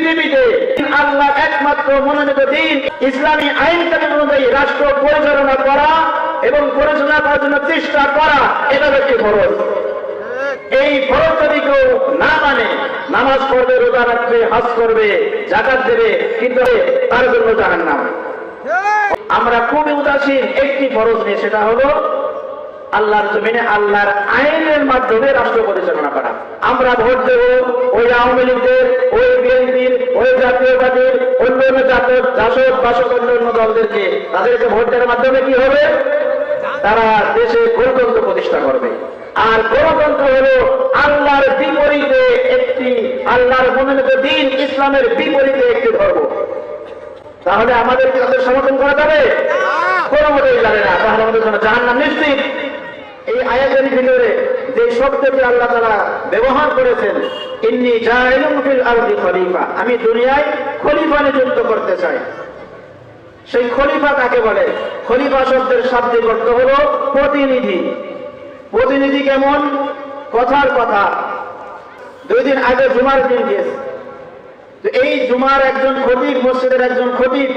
পৃথিবীতে আল্লাহ একমাত্র মনোনীত দিন, ইসলামী আইন কানুন অনুযায়ী রাষ্ট্র পরিচালনা করা এবং পরিচালনা করার জন্য চেষ্টা করা, এটা হচ্ছে ফরজ। এই ফরজ যদি কেউ না মানে নামাজ পড়বে, রোজা রাখবে, হজ করবে জাকাত দেবে, কিন্তু তার জন্য জাহান নাম আমরা খুবই উদাসীন, একটি ফরজ নিয়ে, সেটা হলো আল্লাহর জমিনে আল্লাহর আইনের মাধ্যমে রাষ্ট্র পরিচালনা করা। আমরা ভোট দেব, ওই আওয়ামী লীগের, ওই বিএনপির, ওই জাতীয়বাদীর অন্য অন্য জাতক জাসদ বাসক অন্য অন্য দলদেরকে তাদেরকে ভোট দেওয়ার মাধ্যমে কি হবে? তারা দেশে গণতন্ত্র প্রতিষ্ঠা করবে। আর গণতন্ত্র হলো আল্লাহর বিপরীতে একটি, আল্লাহর মনোনীত দিন, ইসলামের বিপরীতে একটি ধর্ম। তাহলে আমাদেরকে তাদের সমর্থন করা যাবে? কোনো মতেই যাবে না। তাহলে আমাদের জন্য জাহান নাম নিশ্চিত। এই আয়াতের ভিতরে যে শব্দটি আল্লাহ তারা ব্যবহার করেছেন, ইন্নি খলিফা আমি দুনিয়ায় খলিফা নিযুক্ত করতে চাই। সেই খলিফা কাকে বলে? খলিফা শব্দের শাব্দিক অর্থ হলো প্রতিনিধি। প্রতিনিধি কেমন? কথার কথা। দুই দিন আগে জুমার দিন গিয়েছে। তো এই জুমার একজন খতিব, মসজিদের একজন খতিব,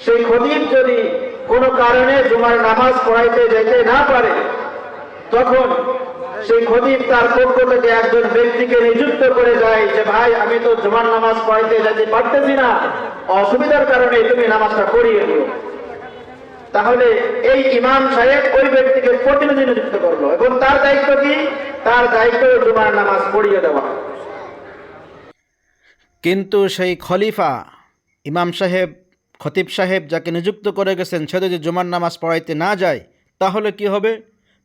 সেই খতিব যদি কোনো কারণে জুমার নামাজ পড়াইতে যেতে না পারে, তখন সেই খতিব তার পক্ষ থেকে একজন ব্যক্তিকে নিযুক্ত করে যায় যে, ভাই, আমি তো জুমার নামাজ পড়াইতে যেতে পারতেছি না, অসুবিধার কারণে তুমি নামাজটা করিয়ে দিও। তাহলে এই ইমাম সাহেব ওই ব্যক্তিকে প্রতিনিধি নিযুক্ত করল এবং তার দায়িত্ব কি? তার দায়িত্ব জুমার নামাজ পড়িয়ে দেওয়া। কিন্তু সেই খলিফা ইমাম সাহেব খতিব সাহেব যাকে নিযুক্ত করে গেছেন সে যদি জুমার নামাজ পড়াইতে না যায়, তাহলে কি হবে?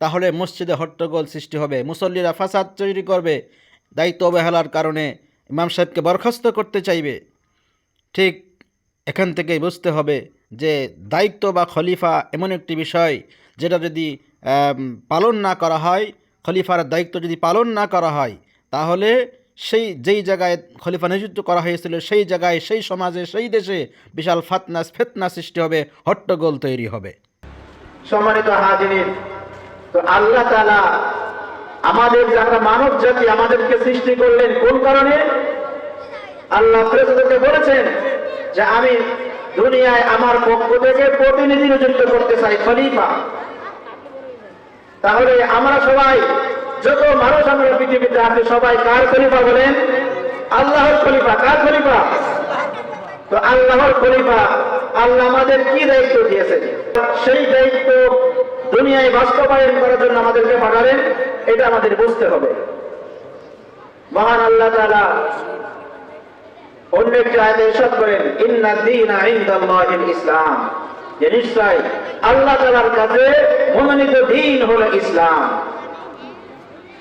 তাহলে মসজিদে হট্টগোল সৃষ্টি হবে, মুসল্লিরা ফাসাদ তৈরি করবে, দায়িত্ব অবহেলার কারণে ইমাম সাহেবকে বরখাস্ত করতে চাইবে। ঠিক এখান থেকেই বুঝতে হবে যে দায়িত্ব বা খলিফা এমন একটি বিষয় যেটা যদি পালন না করা হয়, খলিফার দায়িত্ব যদি পালন না করা হয়, তাহলে সেই, যেই জায়গায় খলিফা নিযুক্ত করা হয়েছিল, সেই জায়গায়, সেই সমাজে, সেই দেশে বিশাল ফাতনাস ফেতনা সৃষ্টি হবে, হট্টগোল তৈরি হবে। সম্মানিত হাজির তো আল্লাহ তালা আমাদের যারা মানব জাতি আমাদেরকে সৃষ্টি করলেন কোন কারণে? আল্লাহ ফেরেশতাদেরকে বলেছেন যে আমি দুনিয়ায় আমার পক্ষ থেকে প্রতিনিধি নিযুক্ত করতে চাই খলিফা। তাহলে আমরা সবাই যত মানুষ আমরা পৃথিবীতে আছে, সবাই কার খলিফা বলেন? আল্লাহর খলিফা। কার খলিফা? তো আল্লাহর খলিফা। আল্লাহ আমাদের কি দায়িত্ব দিয়েছেন? সেই দায়িত্ব দুনিয়ায় বাস্তবায়ন করার জন্য আমাদেরকে পাঠালেন, এটা আমাদের বুঝতে হবে। মহান আল্লাহ তাআলা অন্য একটি আয়াতে ইরশাদ করেন, ইন্না দীনা ইসলাম। যে নিশ্চয় আল্লাহ তাআলার কাছে মনোনীত দিন হলো ইসলাম।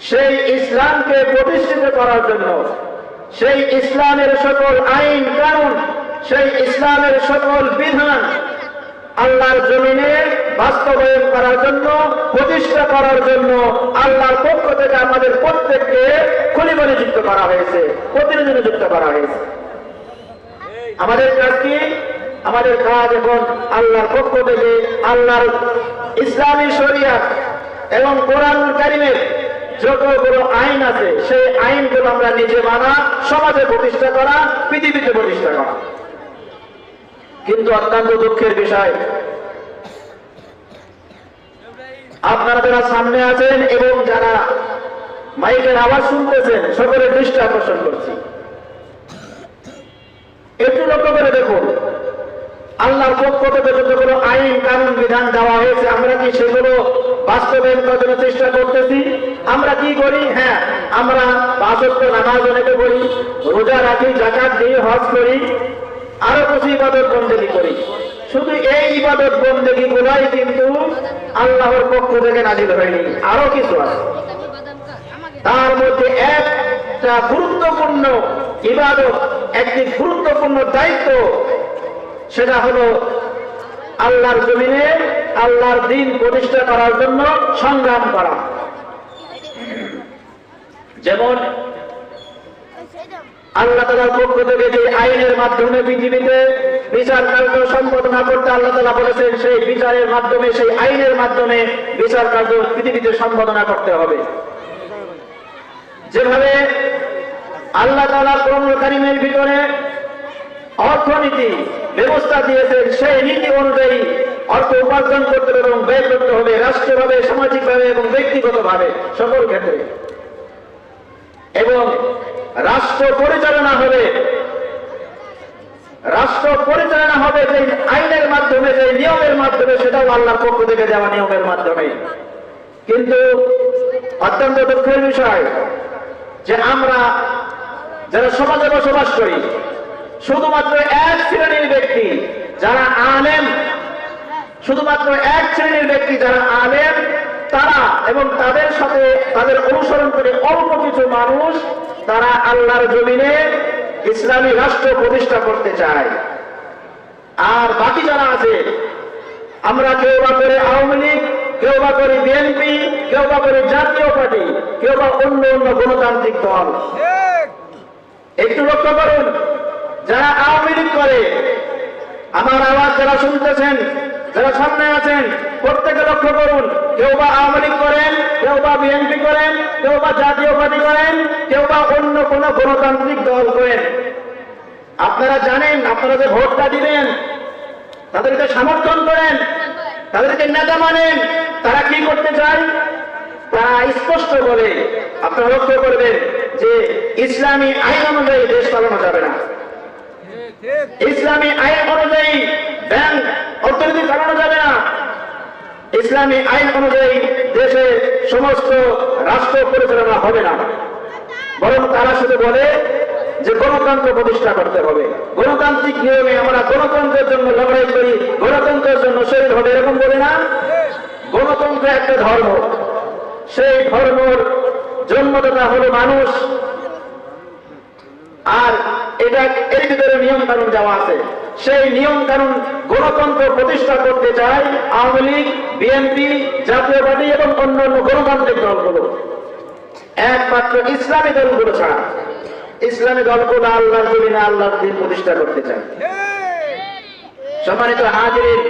সেই ইসলামকে প্রতিষ্ঠিত করার জন্য, সেই ইসলামের সকল আইন কানুন, সেই ইসলামের সকল বিধান আল্লাহর জমিনে বাস্তবায়ন করার জন্য, প্রতিষ্ঠা করার জন্য আল্লাহর পক্ষ থেকে আমাদের প্রত্যেককে খলিফা যুক্ত করা হয়েছে প্রতিনিধি যুক্ত করা হয়েছে। আমাদের কাজ কি? আমাদের কাজ এখন আল্লাহর পক্ষ থেকে আল্লাহর ইসলামী শরিয়াত এবং কোরআন কারিমের যতগুলো আইন আছে, সেই আইনগুলো আমরা নিজে মানা, সমাজে প্রতিষ্ঠা করা, পৃথিবীতে প্রতিষ্ঠা করা। কিন্তু অত্যন্ত দুঃখের বিষয়, আপনারা যারা সামনে আছেন এবং যারা মাইকের আওয়াজ শুনতেছেন সকলের দৃষ্টি আকর্ষণ করছি। একটু লক্ষ্য করে দেখুন আল্লাহর পক্ষ থেকে যতগুলো আইন, কানুন, বিধান দেওয়া হয়েছে, আমরা কি সেগুলো বাস্তবায়ন করার জন্য চেষ্টা করতেছি? আমরা কি করি? হ্যাঁ আমরা বাসত্ব নামাজ অনেকে করি, রোজা রাখি, জাকাত দিয়ে হজ করি, আরও কিছু ইবাদত বন্দেগি করি। শুধু এই ইবাদত বন্দেগি গুলাই কিন্তু আল্লাহর পক্ষ থেকে নাজিল হয়নি। আরও কিছু আছে। তার মধ্যে একটা গুরুত্বপূর্ণ ইবাদত, একটি গুরুত্বপূর্ণ দায়িত্ব সেটা হলো আল্লাহর জমিনে আল্লাহর দিন প্রতিষ্ঠা করার জন্য সংগ্রাম করা। যেমন আল্লাহ তালার পক্ষ থেকে যে আইনের মাধ্যমে পৃথিবীতে বিচার কার্য সম্পাদনা করতে আল্লাহ তালা বলেছেন, সেই বিচারের মাধ্যমে, সেই আইনের মাধ্যমে বিচার কার্য পৃথিবীতে সম্পাদনা করতে হবে। যেভাবে আল্লাহ তালা কোরআনুল কারিমের ভিতরে অর্থনীতি ব্যবস্থা দিয়েছেন সেই নীতি অনুযায়ী অর্থ উপার্জন করতে হবে এবং ব্যয় করতে হবে রাষ্ট্রীয়ভাবে, সামাজিকভাবে এবং ব্যক্তিগতভাবে সকল ক্ষেত্রে। এবং রাষ্ট্র পরিচালনা হবে। রাষ্ট্র পরিচালনা হবে যে আইনের মাধ্যমে যে নিয়মের মাধ্যমে, সেটাও আল্লাহর পক্ষ থেকে দেওয়া নিয়মের মাধ্যমে। কিন্তু অত্যন্ত দুঃখের বিষয় যে আমরা যারা সমাজে বসবাস করি শুধুমাত্র এক শ্রেণির ব্যক্তি যারা আলেম শুধুমাত্র এক শ্রেণির ব্যক্তি যারা আলেম তারা এবং তাদের সাথে তাদের অনুসরণ করে অল্প কিছু মানুষ তারা আল্লাহর জমিনে ইসলামী রাষ্ট্র প্রতিষ্ঠা করতে চায়। আর বাকি যারা আছে আমরা কেউ বা করে আওয়ামী লীগ কেউ বা করে বিএনপি কেউ বা করে জাতীয় পার্টি কেউ বা অন্য অন্য গণতান্ত্রিক দল। একটু লক্ষ্য করুন যারা আওয়ামী লীগ করে, আমার আওয়াজ যারা শুনতেছেন, যারা সামনে আছেন, প্রত্যেকে লক্ষ্য করুন, কেউ বা আওয়ামী লীগ করেন, কেউ বা বিএনপি করেন, কেউ বা জাতীয় পার্টি করেন, কেউ বা অন্য কোন গণতান্ত্রিক দল করেন। আপনারা জানেন, আপনারা যে ভোটটা দিবেন তাদেরকে সমর্থন করেন তাদেরকে নেতা মানেন, তারা কি করতে চায়? তারা স্পষ্ট বলে, আপনারা লক্ষ্য করবেন যে ইসলামী আইন অনুযায়ী দেশ চালানো যাবে না। ইসলামী আইন অনুযায়ী ব্যাংক অর্থনীতি চালানো যাবে না। ইসলামী আইন অনুযায়ী দেশে সমস্ত রাষ্ট্র পরিচালনা হবে না। বরং তারা শুধু বলে যে গণতন্ত্র প্রতিষ্ঠা করতে হবে। গণতান্ত্রিক নিয়মে আমরা গণতন্ত্রের জন্য লড়াই করি, গণতন্ত্রের জন্য শহীদ হবে এরকম বলে না? গণতন্ত্র একটা ধর্ম। সেই ধর্মর জন্মদাতা হলো মানুষ। আর এটা এর ভিতরে নিয়ম কানুন আছে। সেই নিয়ম কানুন গণতন্ত্র প্রতিষ্ঠা করতে চায় আওয়ামী লীগ, বিএনপি, জাতীয় পার্টি এবং অন্যান্য গণতান্ত্রিক দলগুলো। একমাত্র ইসলামী দলগুলো ছাড়া। ইসলামী দলগুলো আল্লাহর জমিনে আল্লাহর দিন প্রতিষ্ঠা করতে চায় সম্মানিত হাজিরিন,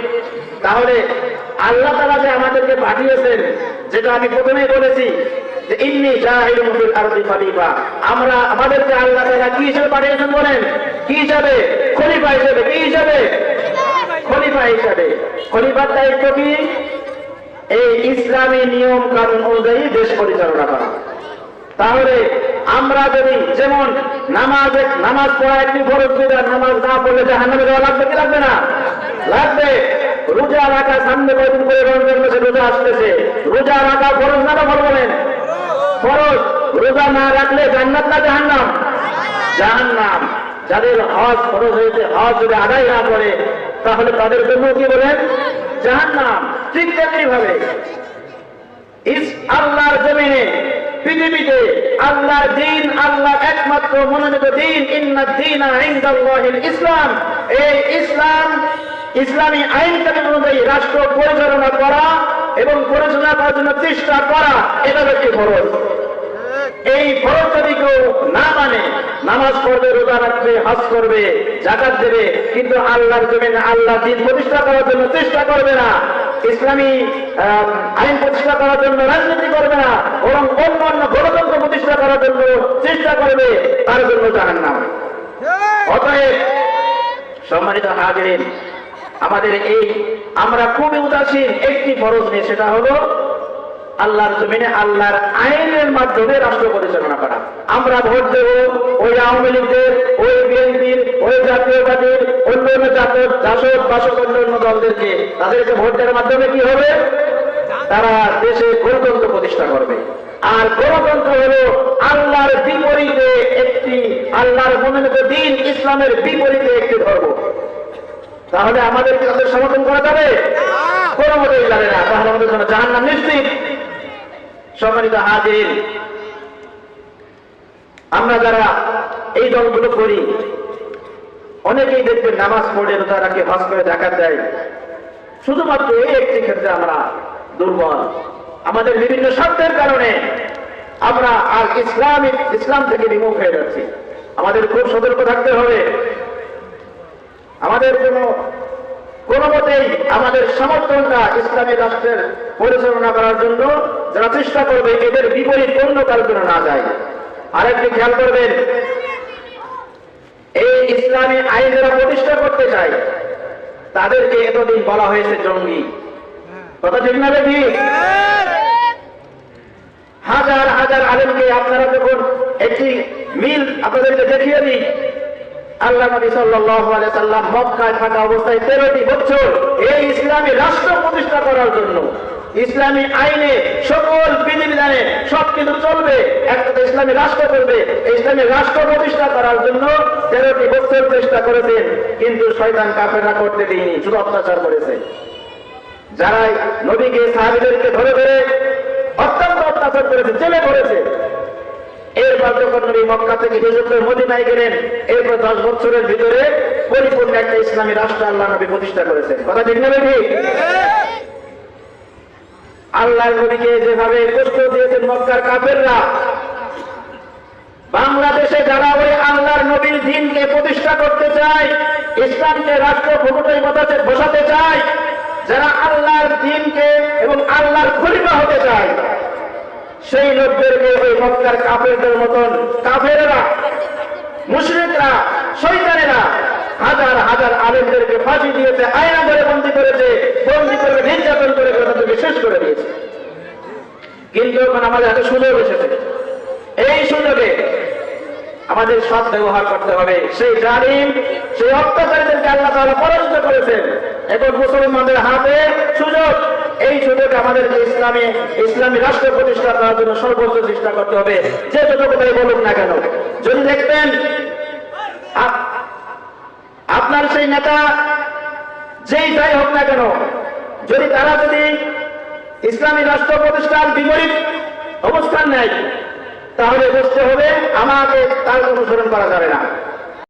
তাহলে আল্লাহ তালা যে আমাদেরকে পাঠিয়েছেন, যেটা আমি প্রথমেই বলেছি নিয়ম কানুন অনুযায়ী দেশ পরিচালনা করা। তাহলে আমরা যদি যেমন নামাজ নামাজ পড়া একটি ফরজ বিধান নামাজ না পড়লে জাহান্নামে যাওয়া লাগবে কি লাগবে না? লাগবে। রোজা রাখা সামনে কয়দিন করে রোজা আসতেছে। রোজা রাখা ফরজ না বলেন? ফরজ, রোজা না রাখলে জান্নাত না জাহান্নাম? জাহান্নাম। যাদের হজ ফরজ হয়েছে, হজ যদি আদায় না করে, তাহলে তাদের জন্য কি বলেন জাহান্নাম। ঠিক তেমনি ভাবে আল্লাহর জমিনে, পৃথিবীতে আল্লাহর দিন আল্লাহ একমাত্র মনোনীত দিন, ইন্না দিন ইসলাম। এই ইসলাম, ইসলামী আইন কানুন অনুযায়ী রাষ্ট্র পরিচালনা করা এবং পরিচালনা করার জন্য চেষ্টা করা, এটা হচ্ছে ফরজ এই ফরজ যদি কেউ না মানে নামাজ পড়বে, রোজা রাখবে, হজ করবে, জাকাত দেবে, কিন্তু আল্লাহর জমিনে আল্লাহ দিন প্রতিষ্ঠা করার জন্য চেষ্টা করবে না, ইসলামী আইন প্রতিষ্ঠা করার জন্য, রাজনীতি করবে না, বরং অন্য অন্য গণতন্ত্র প্রতিষ্ঠা করার জন্য চেষ্টা করবে, তার জন্য জানান না অতএব, সম্মানিত হাজিরিন, আমাদের এই আমরা খুবই উদাসীন। একটি ফরজ নিয়ে সেটা হলো আল্লাহর জমিনে আল্লাহর আইনের মাধ্যমে রাষ্ট্র পরিচালনা করা। আমরা ভোট দেব, ওই আওয়ামী লীগের, ওই বিএনপির, ওই জাতীয় পার্টির, অন্য অন্য জাতীয় জাসদ, বাসক, অন্য অন্য দলদেরকে। তাদেরকে ভোট দেওয়ার মাধ্যমে কি হবে? তারা দেশে গণতন্ত্র প্রতিষ্ঠা করবে। আর গণতন্ত্র হলো আল্লাহর বিপরীতে একটি, আল্লাহর মনোনীত দিন, ইসলামের বিপরীতে একটি ধর্ম। তাহলে আমাদের কি তাদের সমর্থন করা যাবে? কোনো মতেই যাবে না। তাহলে আমাদের জন্য জাহান্নাম নিশ্চিত। সম্মানিত হাজির আমরা যারা এই দলগুলো করি অনেকেই দেখবেন নামাজ পড়ে রোজা রাখে হজ করে জাকাত দেয়। শুধুমাত্র এই একটি ক্ষেত্রে আমরা দুর্বল। আমাদের বিভিন্ন শর্তের কারণে আমরা আর ইসলামিক ইসলাম থেকে বিমুখ হয়ে যাচ্ছি। আমাদের খুব সতর্ক থাকতে হবে। আমাদের কোনো কোনো মতেই আমাদের সমর্থনটা ইসলামী রাষ্ট্রের পরিচালনা করার জন্য যারা চেষ্টা করবে এদের বিপরীত অন্য কারোর জন্য না যায়। আরেকটি খেয়াল করবেন, এই ইসলামী আইন যারা প্রতিষ্ঠা করতে চায়, তাদেরকে এতদিন বলা হয়েছে জঙ্গি। কথা ঠিক না দেখি হাজার হাজার আলেমকে আপনারা যখন একটি মিল আপনাদেরকে দেখিয়ে দিই আল্লাহ নবী সাল্লাল্লাহু সাল্লাম মক্কায় থাকা অবস্থায় 13টি বছর এই ইসলামী রাষ্ট্র করবে। ইসলামী রাষ্ট্র প্রতিষ্ঠা করার জন্য তেরোটি বছর চেষ্টা করেছেন, কিন্তু শয়তান কাফেররা করতে দিইনি শুধু অত্যাচার করেছে। যারা নবীকে সাহাবিদেরকে ধরে ধরে অত্যন্ত অত্যাচার করেছে, জেলে করেছে এরপর যখন নবী মক্কা থেকে হিজরত মদিনায় গেলেন এরপর দশ বছরের ভিতরে পরিপূর্ণ একটা ইসলামী রাষ্ট্র আল্লাহ নবী প্রতিষ্ঠা করেছেন। কথা ঠিক নেবে ঠিক। আল্লাহ নবীকে যেভাবে কষ্ট দিয়েছেন মক্কার কাফেররা বাংলাদেশে যারা ওই আল্লাহর নবীর দিনকে প্রতিষ্ঠা করতে চায় ইসলামকে রাষ্ট্র বসাতে বসাতে চায় যারা আল্লাহর দিনকে এবং আল্লাহর খলিফা হতে চায় সেই লোকদেরকে ওই মক্কার কাফেরদের মতন কাফেরেরা, মুশরিকরা শৈতানেরা হাজার হাজার আলেমদেরকে ফাঁসি দিয়েছে, আয়না করে বন্দি করেছে, বন্দি করে নির্যাতন করে তাদেরকে শেষ করে দিয়েছে। কিন্তু এখন আমাদের হাতে সুযোগ এসেছে। এই সুযোগে আমাদের সৎ ব্যবহার করতে হবে। সেই জালিম, সেই অত্যাচারীদেরকে আল্লাহ তাআলা পরাজিত করেছেন। এখন মুসলমানদের হাতে সুযোগ। এই সুযোগে আমাদেরকে ইসলামী ইসলামী রাষ্ট্র প্রতিষ্ঠা করার জন্য সর্বোচ্চ চেষ্টা করতে হবে। যে যতটুকুই বলুক না কেন। যদি দেখবেন আপনার সেই নেতা, যেই যাই হোক না কেন, যদি তারা যদি ইসলামী রাষ্ট্র প্রতিষ্ঠার বিপরীত অবস্থান নেয়, তাহলে বুঝতে হবে আমাকে তার অনুসরণ করা যাবে না।